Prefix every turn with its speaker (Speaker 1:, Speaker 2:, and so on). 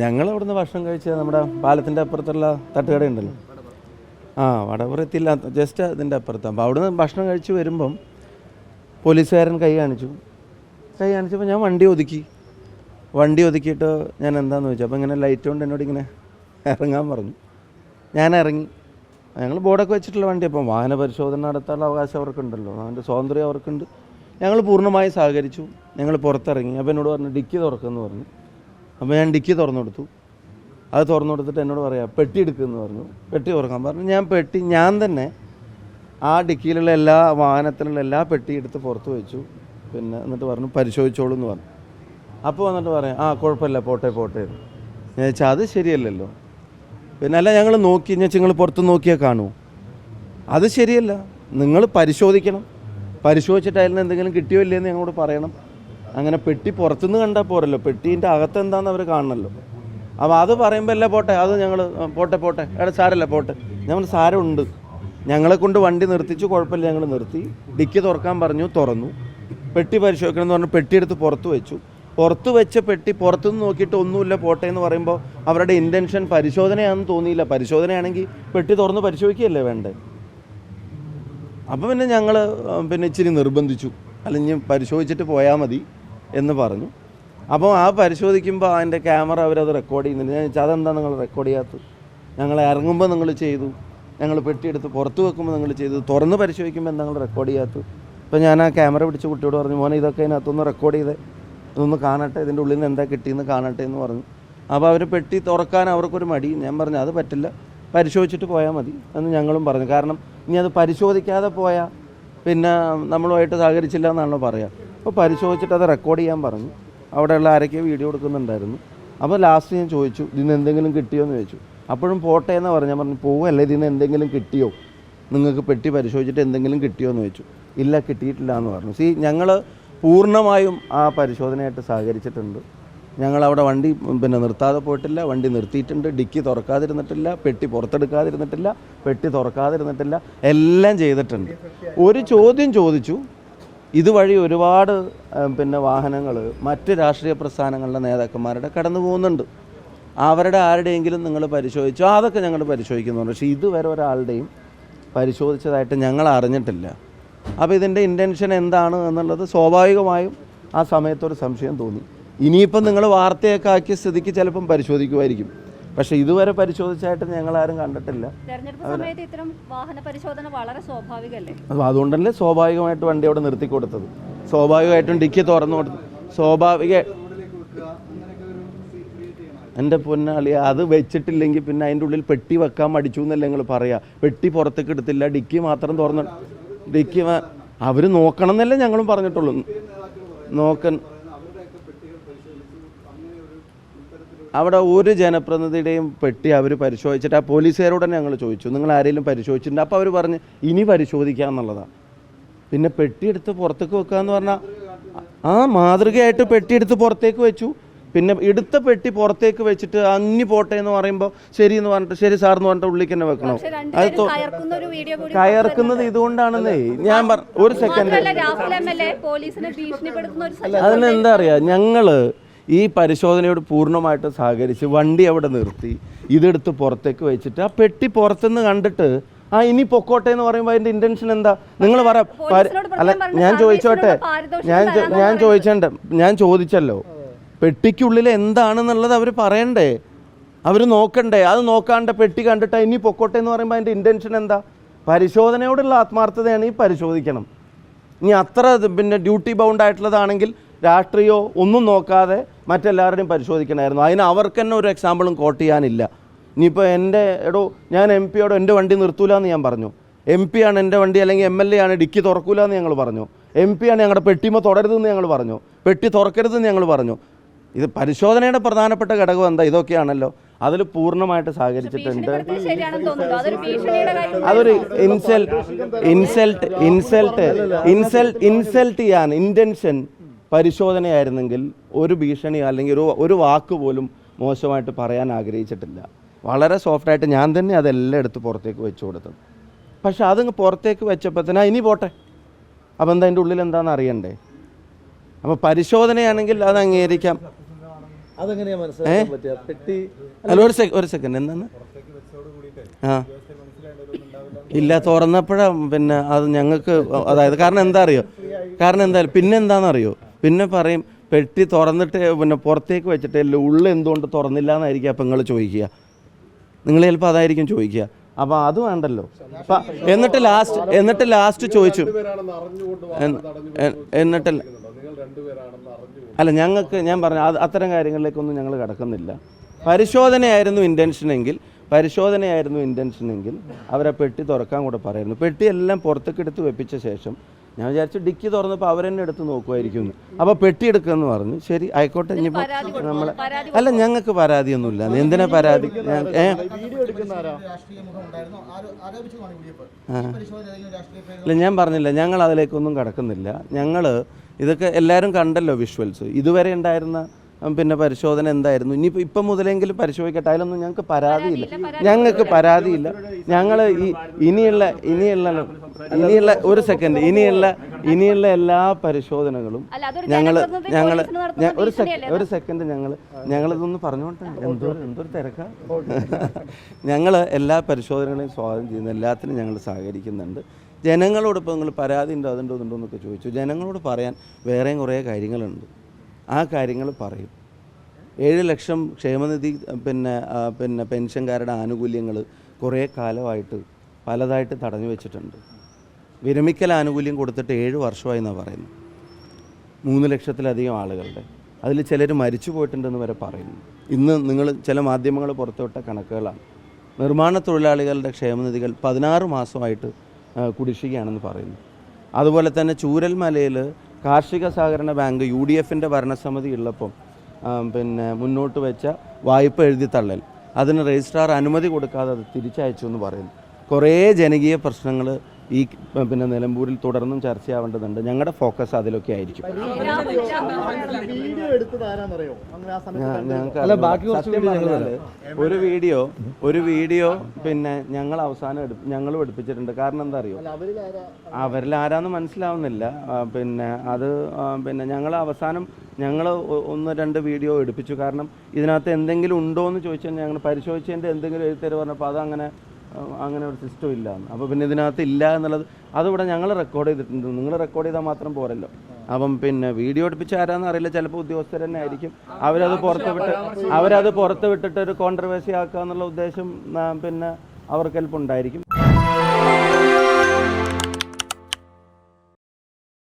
Speaker 1: ഞങ്ങൾ അവിടുന്ന് ഭക്ഷണം കഴിച്ച നമ്മുടെ പാലത്തിന്റെ അപ്പുറത്തുള്ള തട്ടുകട ഉണ്ടല്ലോ ആ വടപുറത്തില്ല ജസ്റ്റ് അതിന്റെ അപ്പുറത്താണ് അപ്പോൾ അവിടുന്ന് ഭക്ഷണം കഴിച്ച് വരുമ്പം പോലീസുകാരൻ കൈ കാണിച്ചു. കൈ കാണിച്ചപ്പോൾ ഞാൻ വണ്ടി ഒതുക്കി. വണ്ടി ഒതുക്കിയിട്ട് ഞാൻ എന്താണെന്ന് ചോദിച്ചു. അപ്പോൾ ഇങ്ങനെ ലൈറ്റ് കൊണ്ട് എന്നോട് ഇങ്ങനെ ഇറങ്ങാൻ പറഞ്ഞു. ഞാൻ ഇറങ്ങി. ഞങ്ങൾ ബോർഡൊക്കെ വെച്ചിട്ടുള്ള വണ്ടി. അപ്പം വാഹന പരിശോധന നടത്താനുള്ള അവകാശം അവർക്കുണ്ടല്ലോ. അതിന്റെ സ്വാതന്ത്ര്യം അവർക്കുണ്ട്. ഞങ്ങൾ പൂർണമായി സഹകരിച്ചു. ഞങ്ങൾ പുറത്തിറങ്ങി. അപ്പോൾ എന്നോട് പറഞ്ഞു ഡിക്കി തുറക്കുമെന്ന് പറഞ്ഞു. അപ്പോൾ ഞാൻ ഡിക്കി തുറന്നു കൊടുത്തു. അത് തുറന്നു കൊടുത്തിട്ട് എന്നോട് പറയാം പെട്ടി എടുക്കുമെന്ന് പറഞ്ഞു. പെട്ടി തുറക്കാൻ പറഞ്ഞു. ഞാൻ പെട്ടി ഞാൻ തന്നെ ആ ഡിക്കിയിലുള്ള എല്ലാ വാഹനത്തിലുള്ള എല്ലാ പെട്ടി എടുത്ത് പുറത്ത് വെച്ചു. പിന്നെ എന്നിട്ട് പറഞ്ഞു പരിശോധിച്ചോളൂ എന്ന് പറഞ്ഞു. അപ്പോൾ വന്നിട്ട് പറയാം ആ കുഴപ്പമില്ല പോട്ടെ പോട്ടെ. ഞാൻ ചോദിച്ചാൽ അത് ശരിയല്ലല്ലോ? പിന്നെ അല്ല ഞങ്ങൾ നോക്കി ഞാൻ നിങ്ങൾ പുറത്ത് നോക്കിയാൽ കാണുമോ അത് ശരിയല്ല. നിങ്ങൾ പരിശോധിക്കണം. പരിശോധിച്ചിട്ട് അതിൽ എന്തെങ്കിലും കിട്ടിയോ ഇല്ലയെന്ന് ഞങ്ങളോട് പറയണം. അങ്ങനെ പെട്ടി പുറത്തുനിന്ന് കണ്ടാൽ പോരല്ലോ. പെട്ടീന്റെ അകത്ത് എന്താണെന്ന് അവർ കാണണമല്ലോ അപ്പോൾ അത് പറയുമ്പോൾ അല്ലേ പോട്ടെ അത് ഞങ്ങൾ പോട്ടെ പോട്ടെ എടാ സാരല്ല പോട്ടെ. ഞങ്ങൾ സാരമുണ്ട്. ഞങ്ങളെ കൊണ്ട് വണ്ടി നിർത്തിച്ചു കുഴപ്പമില്ല ഞങ്ങൾ നിർത്തി. ഡിക്കി തുറക്കാൻ പറഞ്ഞു തുറന്നു. പെട്ടി പരിശോധിക്കണം എന്ന് പറഞ്ഞ് പെട്ടി എടുത്ത് പുറത്ത് വെച്ചു. പുറത്ത് വെച്ച പെട്ടി പുറത്തുനിന്ന് നോക്കിയിട്ട് ഒന്നുമില്ല പോട്ടെ എന്ന് പറയുമ്പോൾ അവരുടെ ഇന്റൻഷൻ പരിശോധനയാണെന്ന് തോന്നിയില്ല. പരിശോധനയാണെങ്കിൽ പെട്ടി തുറന്ന് പരിശോധിക്കുകയല്ലേ വേണ്ടേ? അപ്പോൾ പിന്നെ ഞങ്ങൾ പിന്നെ ഇച്ചിരി നിർബന്ധിച്ചു. അല്ലെങ്കിൽ പരിശോധിച്ചിട്ട് പോയാൽ മതി. എന്ന് പറഞ്ഞു. അപ്പോൾ ആ പരിശോധിക്കുമ്പോൾ അതിന്റെ ക്യാമറ അവരത് റെക്കോർഡ് ചെയ്യുന്നുണ്ട് ഞാൻ ചോദിച്ചാൽ അതെന്താ നിങ്ങൾ റെക്കോർഡ് ചെയ്യാത്തത്? ഞങ്ങൾ ഇറങ്ങുമ്പോൾ നിങ്ങൾ ചെയ്തു. ഞങ്ങൾ പെട്ടിയെടുത്ത് പുറത്ത് വെക്കുമ്പോൾ നിങ്ങൾ ചെയ്തു. തുറന്ന് പരിശോധിക്കുമ്പോൾ എന്താ നിങ്ങൾ റെക്കോർഡ് ചെയ്യാത്തത്? അപ്പോൾ ഞാൻ ആ ക്യാമറ പിടിച്ച് കുട്ടിയോട് പറഞ്ഞു മോനെ ഇതൊക്കെ അതിനകത്തൊന്ന് റെക്കോർഡ് ചെയ്ത്. ഇതൊന്ന് കാണട്ടെ. ഇതിന്റെ ഉള്ളിൽ നിന്ന് എന്താ കിട്ടിയെന്ന് കാണട്ടെ എന്ന് പറഞ്ഞു. അപ്പോൾ അവർ പെട്ടി തുറക്കാൻ അവർക്കൊരു മടി. ഞാൻ പറഞ്ഞു അത് പറ്റില്ല. പരിശോധിച്ചിട്ട് പോയാൽ മതി. എന്ന് ഞങ്ങളും പറഞ്ഞു. കാരണം ഇനി അത് പരിശോധിക്കാതെ പോയാൽ പിന്നെ നമ്മളുമായിട്ട് സഹകരിച്ചില്ല എന്നാണല്ലോ പറയുക. അപ്പോൾ പരിശോധിച്ചിട്ട് അത് റെക്കോർഡ് ചെയ്യാൻ പറഞ്ഞു. അവിടെയുള്ള ആരൊക്കെ വീഡിയോ എടുക്കുന്നുണ്ടായിരുന്നു അപ്പോൾ ലാസ്റ്റ് ഞാൻ ചോദിച്ചു ഇതിന് എന്തെങ്കിലും കിട്ടിയോ? എന്ന് ചോദിച്ചു. അപ്പോഴും പോട്ടെ എന്ന് പറഞ്ഞു. ഞാൻ പറഞ്ഞു പോവല്ലേ ഇതിന് എന്തെങ്കിലും കിട്ടിയോ? നിങ്ങൾക്ക് പെട്ടി പരിശോധിച്ചിട്ട് എന്തെങ്കിലും കിട്ടിയോ? എന്ന് ചോദിച്ചു. ഇല്ല കിട്ടിയിട്ടില്ല എന്ന് പറഞ്ഞു. സി ഞങ്ങൾ പൂർണമായും ആ പരിശോധനയായിട്ട് സഹകരിച്ചിട്ടുണ്ട്. ഞങ്ങൾ അവിടെ വണ്ടി പിന്നെ നിർത്താതെ പോയിട്ടില്ല വണ്ടി നിർത്തിയിട്ടുണ്ട് ഡിക്കി തുറക്കാതിരുന്നിട്ടില്ല പെട്ടി പുറത്തെടുക്കാതിരുന്നിട്ടില്ല പെട്ടി തുറക്കാതിരുന്നിട്ടില്ല എല്ലാം ചെയ്തിട്ടുണ്ട്. ഒരു ചോദ്യം ചോദിച്ചു ഇതുവഴി ഒരുപാട് പിന്നെ വാഹനങ്ങൾ മറ്റ് രാഷ്ട്രീയ പ്രസ്ഥാനങ്ങളുടെ നേതാക്കന്മാരുടെ കടന്നു പോകുന്നുണ്ട്. അവരുടെ ആരുടെയെങ്കിലും നിങ്ങൾ പരിശോധിച്ചോ? അതൊക്കെ ഞങ്ങൾ പരിശോധിക്കുന്നുണ്ട്. പക്ഷേ ഇതുവരെ ഒരാളുടെയും പരിശോധിച്ചതായിട്ട് ഞങ്ങൾ അറിഞ്ഞിട്ടില്ല. അപ്പോൾ ഇതിന്റെ ഇന്റൻഷൻ എന്താണ് എന്നുള്ളത് സ്വാഭാവികമായും ആ സമയത്തൊരു സംശയം തോന്നി. ഇനിയിപ്പം നിങ്ങൾ വാർത്തയൊക്കെ ആക്കിയ സ്ഥിതിക്ക് ചിലപ്പം പരിശോധിക്കുമായിരിക്കും. പക്ഷേ ഇതുവരെ പരിശോധിച്ചായിട്ട് ഞങ്ങൾ ആരും
Speaker 2: കണ്ടിട്ടില്ല സമയത്ത് ഇത്തരം വാഹന പരിശോധന വളരെ സ്വാഭാവികമല്ലേ?
Speaker 1: അപ്പോൾ അതുകൊണ്ടല്ലേ സ്വാഭാവികമായിട്ട് വണ്ടി അവിടെ നിർത്തി കൊടുത്തത്. സ്വാഭാവികമായിട്ടും ഡിക്കി തുറന്നു കൊടുത്തു. സ്വാഭാവിക എന്റെ പൊന്നാളി അത് വെച്ചിട്ടില്ലെങ്കിൽ പിന്നെ അതിന്റെ ഉള്ളിൽ പെട്ടി വെക്കാൻ മടിച്ചു എന്നല്ലേ നിങ്ങൾ പറയാ. പെട്ടി പുറത്തേക്ക് എടുത്തില്ല ഡിക്കി മാത്രം തുറന്നു. ഡിക്കി അവർ നോക്കണം എന്നല്ലേ ഞങ്ങളും പറഞ്ഞിട്ടുള്ളൂ. നോക്കൻ അവിടെ ഒരു ജനപ്രതിനിധിയുടെയും പെട്ടി അവർ പരിശോധിച്ചിട്ട് ആ പോലീസുകാരോട് തന്നെ ഞങ്ങൾ ചോദിച്ചു. നിങ്ങൾ ആരെങ്കിലും പരിശോധിച്ചിട്ടുണ്ട്? അപ്പോൾ അവർ പറഞ്ഞ് ഇനി പരിശോധിക്കാം എന്നുള്ളതാണ് പിന്നെ പെട്ടിയെടുത്ത് പുറത്തേക്ക് വെക്കുക എന്ന് പറഞ്ഞാൽ ആ മാതൃകയായിട്ട് പെട്ടിയെടുത്ത് പുറത്തേക്ക് വെച്ചു. പിന്നെ എടുത്ത പെട്ടി പുറത്തേക്ക് വെച്ചിട്ട് അങ്ങി പോട്ടെ എന്ന് പറയുമ്പോൾ ശരി എന്ന് പറഞ്ഞിട്ട് ശരി സാർ എന്ന് പറഞ്ഞിട്ട് ഉള്ളിൽ തന്നെ വെക്കണോ. അത്
Speaker 2: കയർക്കുന്ന ഒരു വീഡിയോ കൂടി
Speaker 1: കയർക്കുന്നത് ഇതുകൊണ്ടാണെന്നേ ഞാൻ പറ ഒരു സെക്കൻഡ്. അതിനെന്താ അറിയാ? ഞങ്ങൾ ഈ പരിശോധനയോട് പൂർണമായിട്ട് സഹകരിച്ച് വണ്ടി അവിടെ നിർത്തി ഇതെടുത്ത് പുറത്തേക്ക് വെച്ചിട്ട് ആ പെട്ടി പുറത്തുനിന്ന് കണ്ടിട്ട് ആ ഇനി പൊക്കോട്ടെ എന്ന് പറയുമ്പോൾ അതിന്റെ ഇന്റൻഷൻ എന്താ? നിങ്ങൾ പറ അല്ല ഞാൻ ചോദിച്ചോട്ടെ? ഞാൻ ഞാൻ ചോദിച്ചണ്ട ഞാൻ ചോദിച്ചല്ലോ. പെട്ടിക്കുള്ളിൽ എന്താണെന്നുള്ളത് അവർ പറയണ്ടേ? അവർ നോക്കണ്ടേ? അത് നോക്കാണ്ട പെട്ടി കണ്ടിട്ട് ഇനി പൊക്കോട്ടെ എന്ന് പറയുമ്പോൾ അതിന്റെ ഇന്റൻഷൻ എന്താ? പരിശോധനയോടുള്ള ആത്മാർത്ഥതയാണ് ഈ പരിശോധിക്കണം. ഇനി അത്ര പിന്നെ ഡ്യൂട്ടി ബൗണ്ട് ആയിട്ടുള്ളതാണെങ്കിൽ രാഷ്ട്രീയോ ഒന്നും നോക്കാതെ മറ്റെല്ലാവരുടെയും പരിശോധിക്കണമായിരുന്നു. അതിന് അവർക്ക് തന്നെ ഒരു എക്സാമ്പിളും കോട്ട് ചെയ്യാനില്ല. ഇനിയിപ്പോൾ എന്റെ എടോ ഞാൻ എം പിയോട് എന്റെ വണ്ടി നിർത്തൂല എന്ന് ഞാൻ പറഞ്ഞു. എം പി ആണ് എന്റെ വണ്ടി അല്ലെങ്കിൽ എം എൽ എ ആണ് ഡിക്കി തുറക്കൂല എന്ന് ഞങ്ങൾ പറഞ്ഞു. എം പി ആണ് ഞങ്ങളുടെ പെട്ടിമ തുടരുതെന്ന് ഞങ്ങൾ പറഞ്ഞു. പെട്ടി തുറക്കരുതെന്ന് ഞങ്ങൾ പറഞ്ഞു. ഇത് പരിശോധനയുടെ പ്രധാനപ്പെട്ട ഘടകം എന്താ? ഇതൊക്കെയാണല്ലോ. അതിൽ പൂർണമായിട്ട് സഹകരിച്ചിട്ടുണ്ട്.
Speaker 2: അതൊരു
Speaker 1: insult insult insult insult insult ചെയ്യാൻ ഇന്റൻഷൻ പരിശോധനയായിരുന്നെങ്കിൽ ഒരു ഭീഷണി അല്ലെങ്കിൽ ഒരു ഒരു വാക്ക് പോലും മോശമായിട്ട് പറയാൻ ആഗ്രഹിച്ചിട്ടില്ല. വളരെ സോഫ്റ്റായിട്ട് ഞാൻ തന്നെ അതെല്ലാം എടുത്ത് പുറത്തേക്ക് വെച്ചു കൊടുത്തത് പക്ഷെ അതങ്ങ് പുറത്തേക്ക് വെച്ചപ്പോൾ തന്നെ ഇനി പോട്ടെ. അപ്പം എന്താ അതിന്റെ ഉള്ളിൽ എന്താണെന്ന് അറിയണ്ടേ? അപ്പോൾ പരിശോധനയാണെങ്കിൽ അത് അംഗീകരിക്കാം. അല്ല ഒരു സെക്കൻഡ് ഒരു സെക്കൻഡ്. എന്താണ്? ആ. ഇല്ല തുറന്നപ്പോഴാണ് പിന്നെ അത് ഞങ്ങൾക്ക് അതായത് കാരണം എന്താ അറിയോ? കാരണം എന്തായാലും പിന്നെ എന്താണെന്നറിയോ? പിന്നെ പറയും പെട്ടി തുറന്നിട്ട് പിന്നെ പുറത്തേക്ക് വെച്ചിട്ട് ഉള്ളിൽ എന്തുകൊണ്ട് തുറന്നില്ല എന്നായിരിക്കും അപ്പം നിങ്ങൾ ചോദിക്കുക. നിങ്ങൾ ചിലപ്പോൾ അതായിരിക്കും ചോദിക്കുക. അപ്പോൾ അത് വേണ്ടല്ലോ. അപ്പം എന്നിട്ട് ലാസ്റ്റ് എന്നിട്ട് ലാസ്റ്റ് ചോദിച്ചു. എന്നിട്ട് അല്ല ഞങ്ങൾക്ക് ഞാൻ പറഞ്ഞു അത് അത്തരം കാര്യങ്ങളിലേക്കൊന്നും ഞങ്ങൾ കിടക്കുന്നില്ല. പരിശോധനയായിരുന്നു ഇന്റൻഷനെങ്കിൽ പരിശോധനയായിരുന്നു ഇന്റൻഷനെങ്കിൽ അവരെ പെട്ടി തുറക്കാൻ കൂടെ പറയുന്നു. പെട്ടി എല്ലാം പുറത്തേക്ക് എടുത്ത് വെപ്പിച്ച ശേഷം ഞാൻ വിചാരിച്ചു ഡിക്കി തുറന്നപ്പോൾ അവരെന്നെ എടുത്ത് നോക്കുമായിരിക്കും എന്ന് അപ്പോൾ പെട്ടി എടുക്കുമെന്ന് പറഞ്ഞു. ശരി ആയിക്കോട്ടെ ഇനിയിപ്പോൾ നമ്മളെ അല്ല ഞങ്ങൾക്ക് പരാതിയൊന്നുമില്ല. എന്തിനാ പരാതി? ഞാൻ- ഏ?
Speaker 3: വീഡിയോ എടുക്കുന്ന
Speaker 4: രാഷ്ട്രീയ മുഖം ഉണ്ടായിരുന്നു. ആരോ- ആരോപിച്ചതാണ് യു ഡി ഈ പരിശോധന രാഷ്ട്രീയ പ്രേരിതം
Speaker 1: ഇല്ല ഞാൻ പറഞ്ഞില്ല. ഞങ്ങൾ അതിലേക്കൊന്നും കടക്കുന്നില്ല. ഞങ്ങൾ ഇതൊക്കെ എല്ലാവരും കണ്ടല്ലോ വിഷ്വൽസ്. ഇതുവരെ ഉണ്ടായിരുന്ന പിന്നെ പരിശോധന എന്തായിരുന്നു? ഇനിയിപ്പോൾ ഇപ്പം മുതലെങ്കിലും പരിശോധിക്കട്ടെ. അതിലൊന്നും ഞങ്ങൾക്ക് പരാതിയില്ല. ഞങ്ങൾക്ക് പരാതിയില്ല. ഞങ്ങൾ ഈ ഇനിയുള്ള ഇനിയുള്ള ഇനിയുള്ള ഒരു സെക്കൻഡ് ഇനിയുള്ള ഇനിയുള്ള എല്ലാ പരിശോധനകളും ഞങ്ങൾ ഞങ്ങൾ ഒരു സെക്കൻഡ് ഒരു സെക്കൻഡ് ഞങ്ങൾ ഞങ്ങളിതൊന്ന് പറഞ്ഞോട്ടെ. എന്തോ എന്തൊരു തിരക്ക. ഞങ്ങൾ എല്ലാ പരിശോധനകളെയും സ്വാഗതം ചെയ്യുന്നു എല്ലാത്തിനും ഞങ്ങൾ സഹകരിക്കുന്നുണ്ട്. ജനങ്ങളോട് ഇപ്പോൾ നിങ്ങൾ പരാതി ഉണ്ടോ അതുണ്ടോ ഇതുണ്ടോ എന്നൊക്കെ ചോദിച്ചു. ജനങ്ങളോട് പറയാൻ വേറെയും കുറേ കാര്യങ്ങളുണ്ട്. ആ കാര്യങ്ങൾ പറയും. ഏഴ് ലക്ഷം ക്ഷേമനിധി പിന്നെ പിന്നെ പെൻഷൻകാരുടെ ആനുകൂല്യങ്ങൾ കുറേ കാലമായിട്ട് പലതായിട്ട് തടഞ്ഞു വെച്ചിട്ടുണ്ട്. വിരമിക്കൽ ആനുകൂല്യം കൊടുത്തിട്ട് ഏഴ് വർഷമായി എന്നാണ് പറയുന്നത്. മൂന്ന് ലക്ഷത്തിലധികം ആളുകളുടെ. അതിൽ ചിലർ മരിച്ചു പോയിട്ടുണ്ടെന്ന് വരെ പറയുന്നു. ഇന്ന് നിങ്ങൾ ചില മാധ്യമങ്ങൾ പുറത്തുവിട്ട കണക്കുകളാണ്. നിർമ്മാണ തൊഴിലാളികളുടെ ക്ഷേമനിധികൾ പതിനാറ് മാസമായിട്ട് കുടിശ്ശികയാണെന്ന് പറയുന്നു. അതുപോലെ തന്നെ ചൂരൽമലയിൽ കാർഷിക സഹകരണ ബാങ്ക് യു ഡി എഫിന്റെ ഭരണസമിതി ഉള്ളപ്പം പിന്നെ മുന്നോട്ട് വെച്ച വായ്പ എഴുതി തള്ളൽ. അതിന് രജിസ്ട്രാർ അനുമതി കൊടുക്കാതെ അത് തിരിച്ചയച്ചു എന്ന് പറയുന്നു. കുറേ ജനകീയ പ്രശ്നങ്ങൾ ഈ പിന്നെ നിലമ്പൂരിൽ തുടർന്നും ചർച്ചയാവേണ്ടതുണ്ട്. ഞങ്ങളുടെ ഫോക്കസ് അതിലൊക്കെ ആയിരിക്കും. ഒരു വീഡിയോ ഒരു വീഡിയോ പിന്നെ ഞങ്ങൾ അവസാനം എടു ഞങ്ങളും എടുപ്പിച്ചിട്ടുണ്ട്. കാരണം എന്താ അറിയോ
Speaker 3: അവരിൽ ആരാ
Speaker 1: അവരിൽ ആരാന്ന് മനസ്സിലാവുന്നില്ല. പിന്നെ അത് പിന്നെ ഞങ്ങൾ അവസാനം ഞങ്ങൾ ഒന്ന് രണ്ട് വീഡിയോ എടുപ്പിച്ചു. കാരണം ഇതിനകത്ത് എന്തെങ്കിലും ഉണ്ടോ എന്ന് ചോദിച്ചാൽ ഞങ്ങൾ പരിശോധിച്ചതിന്റെ എന്തെങ്കിലും എഴുത്തര് പറഞ്ഞപ്പോൾ അതങ്ങനെ അങ്ങനെ ഒരു സിസ്റ്റം ഇല്ല. അപ്പോൾ പിന്നെ ഇതിനകത്ത് ഇല്ല എന്നുള്ളത് അതിവിടെ ഞങ്ങൾ റെക്കോർഡ് ചെയ്തിട്ടുണ്ട്. നിങ്ങൾ റെക്കോർഡ് ചെയ്താൽ മാത്രം പോരല്ലോ. അപ്പം പിന്നെ വീഡിയോ എടുപ്പിച്ച ആരാന്ന് അറിയില്ല. ചിലപ്പോൾ ഉദ്യോഗസ്ഥർ തന്നെ ആയിരിക്കും. അവരത് പുറത്ത് വിട്ട് അവരത് പുറത്ത് വിട്ടിട്ട് ഒരു കോൺട്രവേഴ്സി ആക്കുക എന്നുള്ള ഉദ്ദേശം പിന്നെ അവർക്ക് ഹെൽപ്പ് ഉണ്ടായിരിക്കും.